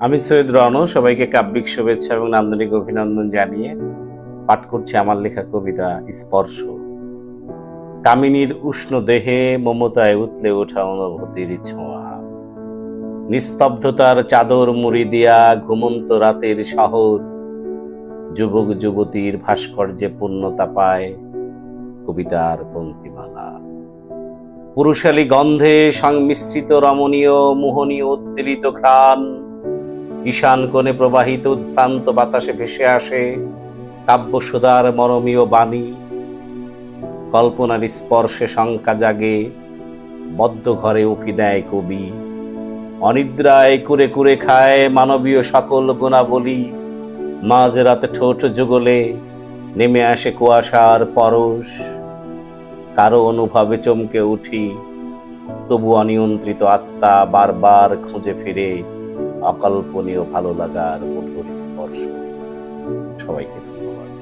আমি সৈয়দ রনু, সবাইকে কাব্যিক শুভেচ্ছা এবং নান্দনিক অভিনন্দন জানিয়ে পাঠ করছি আমার লেখা কবিতা স্পর্শ। কামিনীর উষ্ণ দেহে মমতায় উতলে ওঠা অনুভূতির ছোঁয়া। নিস্তব্ধতার চাদর মুড়ি দিয়া ঘুমন্ত রাতের শহর যুবক যুবতীর ভাস্কর্যে পূর্ণতা পায় কবিতার পঙ্ক্তিমালা। পুরুষালী গন্ধে সংমিশ্রিত রমণীয় মোহনীয় উদ্বেলিত ঘ্রাণ ঈশান কোণে প্রবাহিত উদ্ভ্রান্ত বাতাসে ভেসে আসে কাব্যসুধার মরমীয় বাণী। কল্পনার স্পর্শে শঙ্কা জাগে বদ্ধ ঘরে উকি দেয় কবি। অনিদ্রায় কুরে কুরে খায় মানবীয় সকল গুণাবলী। মাঝ রাতে ঠোঁট যুগলে নেমে আসে কুয়াশার পরশ। কারও অনুভবে চমকে উঠি, তবু অনিয়ন্ত্রিত আত্মা বারবার খুঁজে ফিরে অকল্পনীয় ভালো লাগার মধুর স্পর্শ। সবাইকে ধন্যবাদ।